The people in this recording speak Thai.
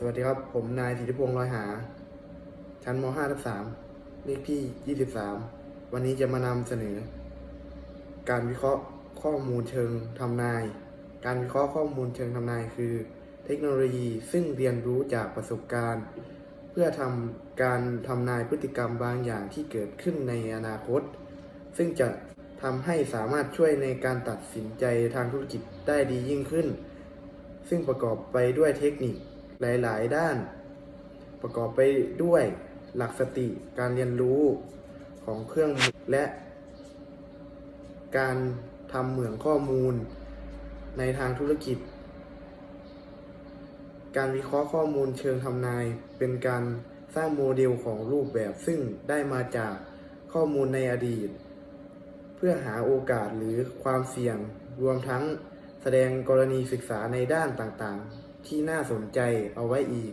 สวัสดีครับ ผมนายสิทธิพงษ์ลอยหา ชั้นม .5 ทับ3เลขที่ 23 วันนี้จะมานำเสนอ การวิเคราะห์ข้อมูลเชิงทำนาย การวิเคราะห์ข้อมูลเชิงทำนายคือ เทคโนโลยีซึ่งเรียนรู้จากประสบการณ์ เพื่อทำการทำนายพฤติกรรมบางอย่างที่เกิดขึ้นในอนาคต ซึ่งจะทำให้สามารถช่วยในการตัดสินใจทางธุรกิจได้ดียิ่งขึ้น ซึ่งประกอบไปด้วยเทคนิค หลาย ๆ ด้าน ประกอบไปด้วยหลักสติการเรียนรู้ของเครื่องมือและ การทำเหมืองข้อมูลในทางธุรกิจ การวิเคราะห์ข้อมูลเชิงทำนาย เป็นการสร้างโมเดลของรูปแบบซึ่งได้มาจากข้อมูลในอดีต เพื่อหาโอกาสหรือความเสี่ยงรวมทั้งแสดงกรณีศึกษาในด้านต่างๆ ที่น่าสนใจเอาไว้อีก